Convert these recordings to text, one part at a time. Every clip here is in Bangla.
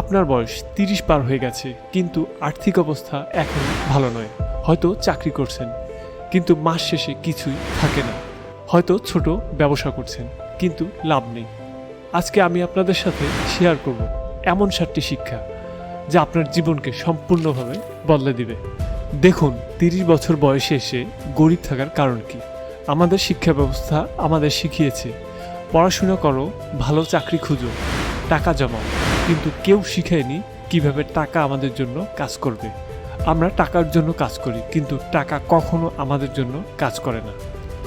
আপনার বয়স তিরিশ পার হয়ে গেছে, কিন্তু আর্থিক অবস্থা এখন ভালো নয়। হয়তো চাকরি করছেন, কিন্তু মাস শেষে কিছুই থাকে না। হয়তো ছোট ব্যবসা করছেন, কিন্তু লাভ নেই। আজকে আমি আপনাদের সাথে শেয়ার করব এমন সাতটি শিক্ষা যা আপনার জীবনকে সম্পূর্ণভাবে বদলে দিবে। দেখুন, তিরিশ বছর বয়সে এসে গরিব থাকার কারণ কি? আমাদের শিক্ষা ব্যবস্থা আমাদের শিখিয়েছে, পড়াশোনা করো, ভালো চাকরি খুঁজো, টাকা জমাও। কিন্তু কেউ শিখায়নি কীভাবে টাকা আমাদের জন্য কাজ করবে। আমরা টাকার জন্য কাজ করি, কিন্তু টাকা কখনো আমাদের জন্য কাজ করে না।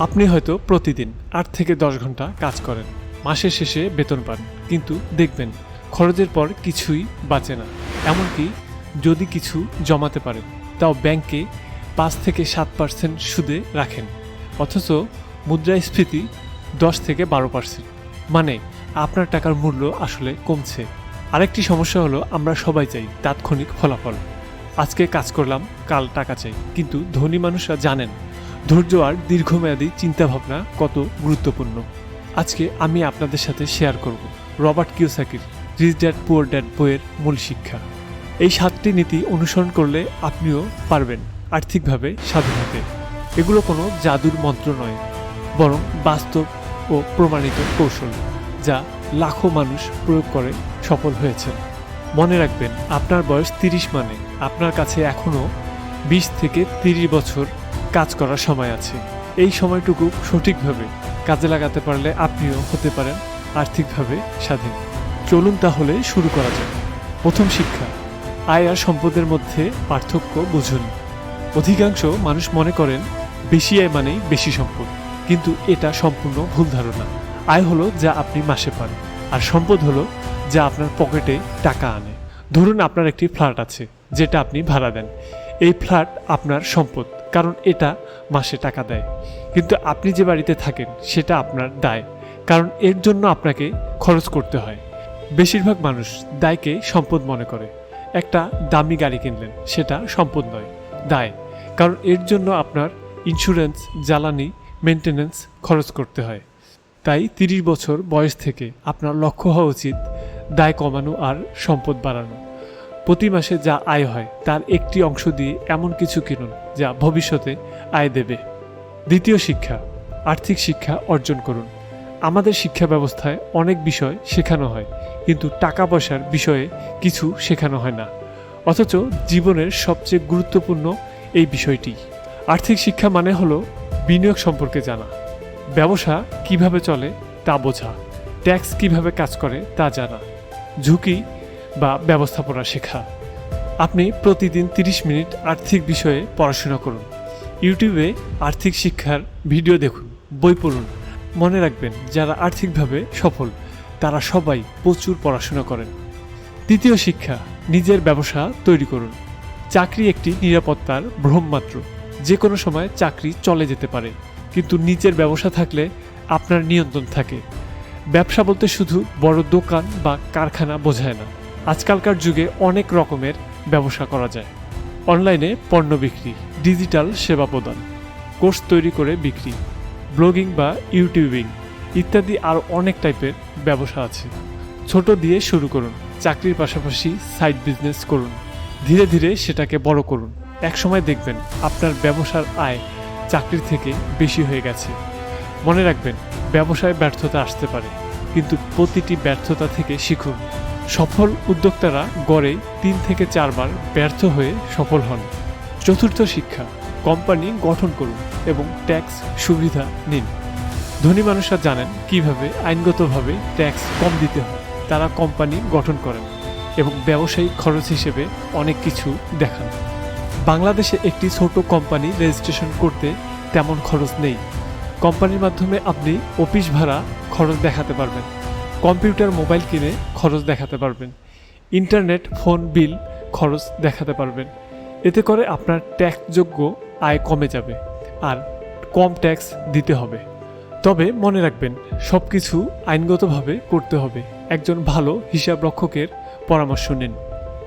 আপনি হয়তো প্রতিদিন আট থেকে দশ ঘণ্টা কাজ করেন, মাসের শেষে বেতন পান, কিন্তু দেখবেন খরচের পর কিছুই বাঁচে না। এমনকি যদি কিছু জমাতে পারেন, তাও ব্যাংকে পাঁচ থেকে সাত পার্সেন্ট সুদে রাখেন, অথচ মুদ্রাস্ফীতি দশ থেকে বারো পার্সেন্ট। মানে আপনার টাকার মূল্য আসলে কমছে। আরেকটি সমস্যা হলো আমরা সবাই চাই তাৎক্ষণিক ফলাফল। আজকে কাজ করলাম, কাল টাকা চাই। কিন্তু ধনী মানুষরা জানেন, ধৈর্য আর দীর্ঘমেয়াদী চিন্তাভাবনা কত গুরুত্বপূর্ণ। আজকে আমি আপনাদের সাথে শেয়ার করব Robert Kiyosaki, rich dad, poor dad বইয়ের মূল শিক্ষা। এই সাতটি নীতি অনুসরণ করলে আপনিও পারবেন আর্থিকভাবে স্বাধীন হতে। এগুলো কোনো জাদুর মন্ত্র নয়, বরং বাস্তব ও প্রমাণিত কৌশল, যা লাখো মানুষ প্রয়োগ করে সফল হয়েছেন। মনে রাখবেন, আপনার বয়স তিরিশ মানে। আপনার কাছে এখনও বিশ থেকে তিরিশ বছর কাজ করার সময় আছে। এই সময়টুকু সঠিকভাবে কাজে লাগাতে পারলে আপনিও হতে পারেন আর্থিকভাবে স্বাধীন। চলুন তাহলে শুরু করা যাক। প্রথম শিক্ষা, আয় আর সম্পদের মধ্যে পার্থক্য বুঝুন। অধিকাংশ মানুষ মনে করেন, বেশি আয় মানেই বেশি সম্পদ। কিন্তু এটা সম্পূর্ণ ভুল ধারণা। আয় হলো যা আপনি মাসে পান। আর সম্পদ হলো যা আপনার পকেটে টাকা আনে। ধরুন আপনার একটি ফ্ল্যাট আছে, যেটা আপনি ভাড়া দেন। এই ফ্ল্যাট আপনার সম্পদ, কারণ এটা মাসে টাকা দেয়। কিন্তু আপনি যে বাড়িতে থাকেন, সেটা আপনার দায়, কারণ এর জন্য আপনাকে খরচ করতে হয়। বেশিরভাগ মানুষ দায়কে সম্পদ মনে করে। একটা দামি গাড়ি কিনলেন, সেটা সম্পদ নয়, দায়। কারণ এর জন্য আপনার ইন্স্যুরেন্স জ্বালানি মেনটেনেন্স খরচ করতে হয়। তাই তিরিশ বছর বয়স থেকে আপনার লক্ষ্য হওয়া উচিত দায় কমানো আর সম্পদ বাড়ানো। প্রতি মাসে যা আয় হয় তার একটি অংশ দিয়ে এমন কিছু কিনুন যা ভবিষ্যতে আয় দেবে। দ্বিতীয় শিক্ষা, আর্থিক শিক্ষা অর্জন করুন। আমাদের শিক্ষা ব্যবস্থায় অনেক বিষয় শেখানো হয়, কিন্তু টাকা পয়সার বিষয়ে কিছু শেখানো হয় না। অথচ জীবনের সবচেয়ে গুরুত্বপূর্ণ এই বিষয়টি। আর্থিক শিক্ষা মানে হলো বিনিয়োগ সম্পর্কে জানা। ব্যবসা কীভাবে চলে তা বোঝা, ট্যাক্স কীভাবে কাজ করে তা জানা, ঝুঁকি বা ব্যবস্থাপনা শেখা। আপনি প্রতিদিন 30 মিনিট আর্থিক বিষয়ে পড়াশোনা করুন। ইউটিউবে আর্থিক শিক্ষার ভিডিও দেখুন, বই পড়ুন। মনে রাখবেন, যারা আর্থিকভাবে সফল, তারা সবাই প্রচুর পড়াশোনা করেন। তৃতীয় শিক্ষা, নিজের ব্যবসা তৈরি করুন। চাকরি একটি নিরাপত্তার ভ্রম মাত্র। যে কোনো সময় চাকরি চলে যেতে পারে। কিন্তু নিজের ব্যবসা থাকলে আপনার নিয়ন্ত্রণ থাকে। ব্যবসা বলতে শুধু বড় দোকান বা কারখানা বোঝায় না। আজকালকার যুগে অনেক রকমের ব্যবসা করা যায়। অনলাইনে পণ্য বিক্রি, ডিজিটাল সেবা প্রদান, কোর্স তৈরি করে বিক্রি, ব্লগিং বা ইউটিউবিং ইত্যাদি আরও অনেক টাইপের ব্যবসা আছে। ছোট দিয়ে শুরু করুন, চাকরির পাশাপাশি সাইড বিজনেস করুন। ধীরে ধীরে সেটাকে বড় করুন। একসময় দেখবেন আপনার ব্যবসার আয় চাকরির থেকে বেশি হয়ে গেছে। মনে রাখবেন, ব্যবসায় ব্যর্থতা আসতে পারে, কিন্তু প্রতিটি ব্যর্থতা থেকে শিখুন। সফল উদ্যোক্তারা গড়ে তিন থেকে চারবার ব্যর্থ হয়ে সফল হন। চতুর্থ শিক্ষা, কোম্পানি গঠন করুন এবং ট্যাক্স সুবিধা নিন। ধনী মানুষরা জানেন কীভাবে আইনগতভাবে ট্যাক্স কম দিতে হয়। তারা কোম্পানি গঠন করেন এবং ব্যবসায়িক খরচ হিসেবে অনেক কিছু দেখান। বাংলাদেশে একটি ছোট কোম্পানি রেজিস্ট্রেশন করতে তেমন খরচ নেই। কোম্পানির মাধ্যমে আপনি অফিস ভাড়া খরচ দেখাতে পারবেন। কম্পিউটার, মোবাইল কিনে খরচ দেখাতে পারবেন। ইন্টারনেট, ফোন, বিল খরচ দেখাতে পারবেন। এতে করে আপনার ট্যাক্সযোগ্য আয় কমে যাবে আর কম ট্যাক্স দিতে হবে। তবে মনে রাখবেন সব কিছু আইনগতভাবে করতে হবে। একজন ভালো হিসাব রক্ষকের পরামর্শ নিন।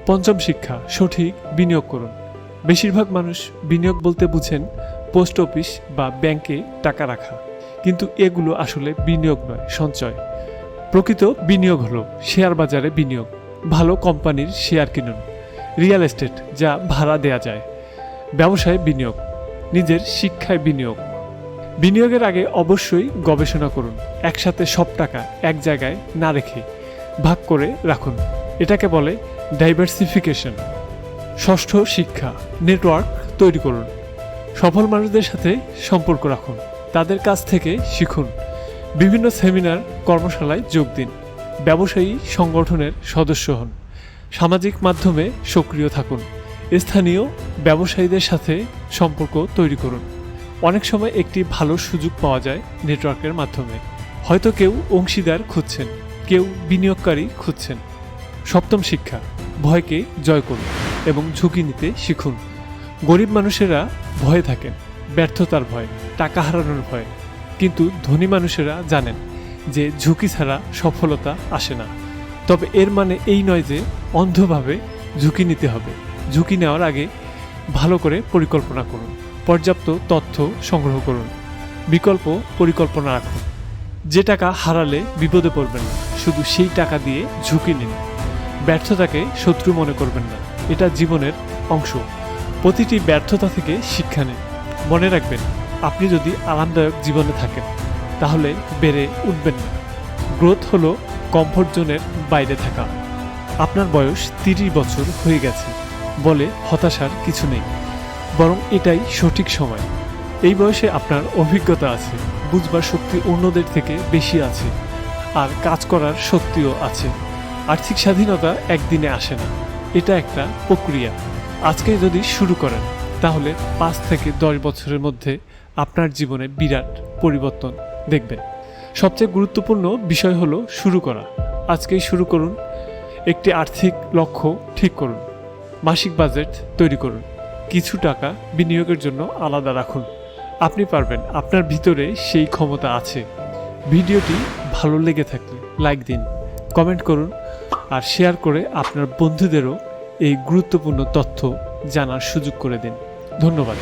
পঞ্চম শিক্ষা, সঠিক বিনিয়োগ করুন। বেশিরভাগ মানুষ বিনিয়োগ বলতে বুঝেন পোস্ট অফিস বা ব্যাংকে টাকা রাখা। কিন্তু এগুলো আসলে বিনিয়োগ নয়, সঞ্চয়। প্রকৃত বিনিয়োগ হলো শেয়ার বাজারে বিনিয়োগ, ভালো কোম্পানির শেয়ার কিনুন, রিয়েল এস্টেট যা ভাড়া দেয়া যায়, ব্যবসায় বিনিয়োগ, নিজের শিক্ষায় বিনিয়োগ। বিনিয়োগের আগে অবশ্যই গবেষণা করুন, একসাথে সব টাকা এক জায়গায় না রেখে ভাগ করে রাখুন। এটাকে বলে ডাইভার্সিফিকেশন ষষ্ঠ শিক্ষা নেটওয়ার্ক তৈরি করুন। সফল মানুষদের সাথে সম্পর্ক রাখুন। তাদের কাছ থেকে শিখুন। বিভিন্ন সেমিনার, কর্মশালায় যোগ দিন। ব্যবসায়ী সংগঠনের সদস্য হন। সামাজিক মাধ্যমে সক্রিয় থাকুন। স্থানীয় ব্যবসায়ীদের সাথে সম্পর্ক তৈরি করুন। অনেক সময় একটি ভালো সুযোগ পাওয়া যায় নেটওয়ার্কের মাধ্যমে। হয়তো কেউ অংশীদার খুঁজছেন, কেউ বিনিয়োগকারী খুঁজছেন। সপ্তম শিক্ষা, ভয়কে জয় করুন। এবং ঝুঁকি নিতে শিখুন। গরিব মানুষেরা ভয়ে থাকেন, ব্যর্থতার ভয়, টাকা হারানোর ভয়। কিন্তু ধনী মানুষেরা জানেন যে ঝুঁকি ছাড়া সফলতা আসে না। তবে এর মানে এই নয় যে অন্ধভাবে ঝুঁকি নিতে হবে। ঝুঁকি নেওয়ার আগে ভালো করে পরিকল্পনা করুন। পর্যাপ্ত তথ্য সংগ্রহ করুন। বিকল্প পরিকল্পনা রাখুন। যে টাকা হারালে বিপদে পড়বেন না, শুধু সেই টাকা দিয়ে ঝুঁকি নিন। ব্যর্থতাকে শত্রু মনে করবেন না। এটা জীবনের অংশ। প্রতিটি ব্যর্থতা থেকে শিক্ষা নিন। মনে রাখবেন, আপনি যদি আরামদায়ক জীবনে থাকেন, তাহলে বেড়ে উঠবেন না। গ্রোথ হলো কমফোর্ট জোনের বাইরে থাকা। আপনার বয়স তিরিশ বছর হয়ে গেছে, বলে হতাশার কিছু নেই। বরং এটাই সঠিক সময়। এই বয়সে আপনার অভিজ্ঞতা আছে, বুঝবার শক্তি অন্যদের থেকে বেশি আছে, আর কাজ করার শক্তিও আছে। আর্থিক স্বাধীনতা একদিনে আসে না। এটা একটা প্রক্রিয়া। আজকে যদি শুরু করেন, তাহলে পাঁচ থেকে দশ বছরের মধ্যে আপনার জীবনে বিরাট পরিবর্তন দেখবেন। সবচেয়ে গুরুত্বপূর্ণ বিষয় হলো শুরু করা। আজকেই শুরু করুন, একটি আর্থিক লক্ষ্য ঠিক করুন, মাসিক বাজেট তৈরি করুন, কিছু টাকা বিনিয়োগের জন্য আলাদা রাখুন। আপনি পারবেন, আপনার ভিতরে সেই ক্ষমতা আছে। ভিডিওটি ভালো লেগে থাকলে লাইক দিন, কমেন্ট করুন আর শেয়ার করে আপনার বন্ধুদেরও এই গুরুত্বপূর্ণ তথ্য জানার সুযোগ করে দেন। ধন্যবাদ।